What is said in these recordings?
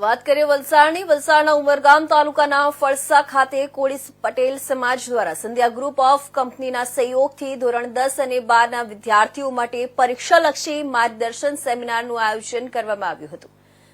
વાત કરીએ વલસાડની. વલસાડના ઉમરગામ તાલુકાના ફળસા ખાતે કોળીસ પટેલ સમાજ દ્વારા સંધ્યા ગ્રુપ ઓફ કંપનીના સહયોગથી ધોરણ દસ અને બારના વિદ્યાર્થીઓ માટે પરીક્ષાલક્ષી માર્ગદર્શન સેમિનારનું આયોજન કરવામાં આવ્યું હતું.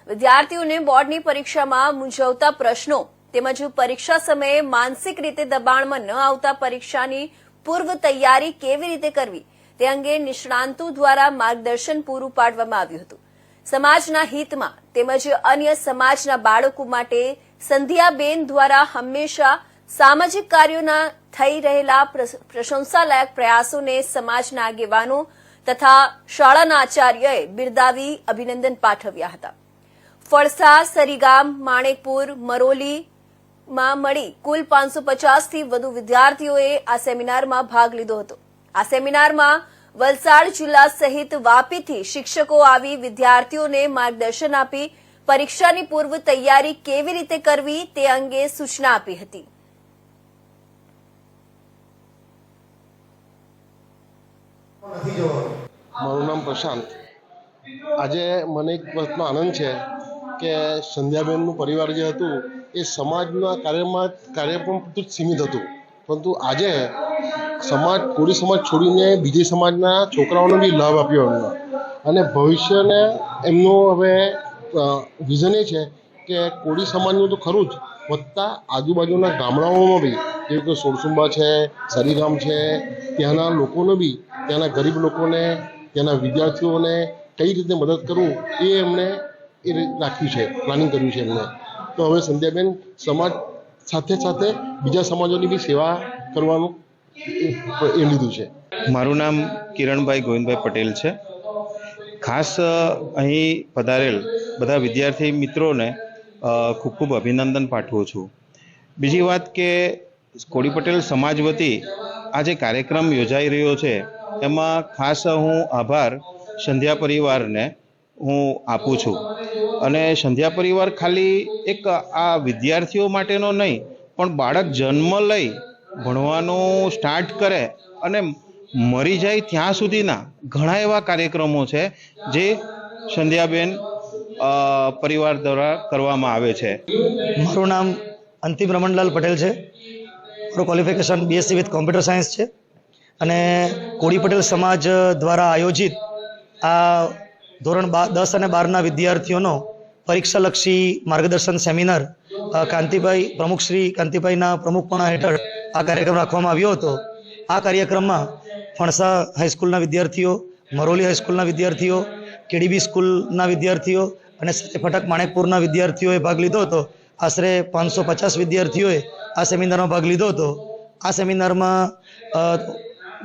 વિદ્યાર્થીઓને બોર્ડની પરીક્ષામાં મૂંઝવતા પ્રશ્નો તેમજ પરીક્ષા સમયે માનસિક રીતે દબાણમાં ન આવતા પરીક્ષાની પૂર્વ તૈયારી કેવી રીતે કરવી તે અંગે નિષ્ણાંતો દ્વારા માર્ગદર્શન પૂરું પાડવામાં આવ્યું હતું. સમાજના હિતમાં તેમજ અન્ય સમાજના બાળકો માટે સંધ્યાબેન દ્વારા હંમેશા સામાજિક કાર્યોના થઈ રહેલા પ્રશંસાલાયક પ્રયાસોને સમાજના આગેવાનો તથા શાળાના આચાર્યએ બિરદાવી અભિનંદન પાઠવ્યા હતા. ફળસા, સરીગામ, માણેકપુર, મરોલી માં મળી કુલ પાંચસો પચાસથી વધુ વિદ્યાર્થીઓએ આ સેમિનારમાં ભાગ લીધો હતો. આ સેમિનારમાં વલસાડ જિલ્લા સહિત વાપીથી શિક્ષકો આવી વિદ્યાર્થીઓને માર્ગદર્શન આપી પરીક્ષાની પૂર્વ તૈયારી કેવી રીતે કરવી તે અંગે સૂચના આપી હતી. મારું નામ પ્રશાંત. આજે મને એક વાતનો આનંદ છે કે સંધ્યાબેનનું પરિવાર જે હતું એ સમાજના કાર્યમાં કાર્ય પણ પૂરતું સીમિત હતું. પરંતુ આજે સમાજ, કોળી સમાજ છોડીને બીજી સમાજના છોકરાઓને બી લાભ આપ્યો એમનો. અને ભવિષ્યને એમનું હવે વિઝન એ છે કે કોળી સમાજનું તો ખરું જ વધતા આજુબાજુના ગામડાઓમાં બી, જેવું કે સોરસુંબા છે, સરીગામ છે, ત્યાંના લોકોને બી, ત્યાંના ગરીબ લોકોને, ત્યાંના વિદ્યાર્થીઓને કઈ રીતે મદદ કરવું એ એમણે એ રાખ્યું છે, પ્લાનિંગ કર્યું છે એમને તો હવે સંધ્યાબેન, સમાજ સાથે સાથે બીજા સમાજોની બી સેવા કરવાનું એ લીધું છે. મારું નામ કિરણભાઈ ગોવિંદભાઈ પટેલ છે. ખાસ અહીં પધારેલ બધા વિદ્યાર્થી મિત્રોને ખૂબ ખૂબ અભિનંદન પાઠવું છું. બીજી વાત કે કોળી પટેલ સમાજ વતી આ જે કાર્યક્રમ યોજાઈ રહ્યો છે, એમાં ખાસ હું આભાર સંધ્યા પરિવારને હું આપું છું. અને સંધ્યા પરિવાર ખાલી એક આ વિદ્યાર્થીઓ માટેનો નહીં, પણ બાળક જન્મ લઈ ભણવાનું સ્ટાર્ટ કરે અને મરી જાય ત્યાં સુધીના ઘણા એવા કાર્યક્રમો છે જે સંધ્યાબેન પરિવાર દ્વારા કરવામાં આવે છે. મારું નામ અંતિમ રમણલાલ પટેલ છે. મારું qualification BSc with computer science છે. અને કોળી પટેલ સમાજ દ્વારા આયોજિત આ ધોરણ બાર દસ અને બારના વિદ્યાર્થીઓનો પરીક્ષાલક્ષી માર્ગદર્શન સેમિનાર કાંતિભાઈ પ્રમુખ શ્રી કાંતિભાઈના પ્રમુખપણા હેઠળ આ કાર્યક્રમ રાખવામાં આવ્યો હતો. આ કાર્યક્રમમાં ફણસા હાઈસ્કૂલના વિદ્યાર્થીઓ, મરોલી હાઈસ્કૂલના વિદ્યાર્થીઓ, કેડીબી સ્કૂલના વિદ્યાર્થીઓ અને ફટક માણેકપુરના વિદ્યાર્થીઓએ ભાગ લીધો હતો. આશરે પાંચસો પચાસ વિદ્યાર્થીઓએ આ સેમિનારમાં ભાગ લીધો હતો. આ સેમિનારમાં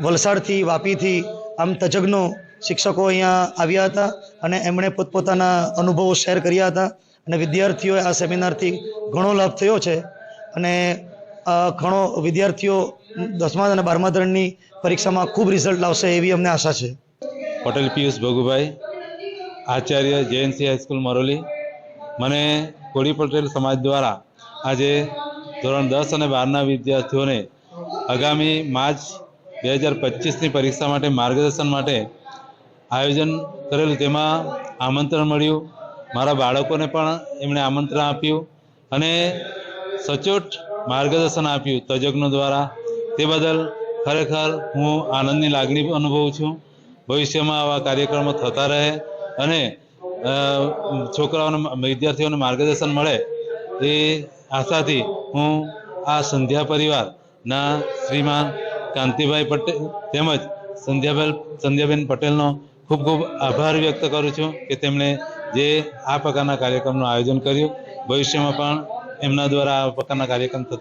વલસાડથી, વાપીથી આમ તજજ્ઞો શિક્ષકો અહીંયા આવ્યા હતા અને એમણે પોતપોતાના અનુભવો શેર કર્યા હતા અને વિદ્યાર્થીઓએ આ સેમિનારથી ઘણો લાભ થયો છે. અને ઘણો વિદ્યાર્થીઓ દસમા અને બારમા ધોરણની પરીક્ષામાં ખૂબ રિઝલ્ટ લાવશે એવી અમને આશા છે. પટેલ પિયુષ ભગુભાઈ, આચાર્ય જેએનસી હાઈસ્કૂલ મરોલી. મને કોળી પટેલ સમાજ દ્વારા આજે ધોરણ દસ અને બારના વિદ્યાર્થીઓને આગામી માર્ચ બે હજાર પચીસની પરીક્ષા માટે માર્ગદર્શન માટે આયોજન કરેલું તેમાં આમંત્રણ મળ્યું. મારા બાળકોને પણ એમણે આમંત્રણ આપ્યું અને સચોટ માર્ગદર્શન આપ્યું તજજ્ઞો દ્વારા. તે બદલ ખરેખર હું આનંદની લાગણી અનુભવું છું. ભવિષ્યમાં આવા કાર્યક્રમો થતા રહે અને છોકરાઓને, વિદ્યાર્થીઓને માર્ગદર્શન મળે એ આશાથી હું આ સંધ્યા પરિવારના શ્રીમાન કાંતિભાઈ પટેલ તેમજ સંધ્યાબેન સંધ્યાબેન પટેલનો ખૂબ ખૂબ આભાર વ્યક્ત કરું છું કે તેમણે જે આ પ્રકારના કાર્યક્રમનું આયોજન કર્યું. ભવિષ્યમાં પણ એમના દ્વારા આ પ્રકારના કાર્યક્રમ થતા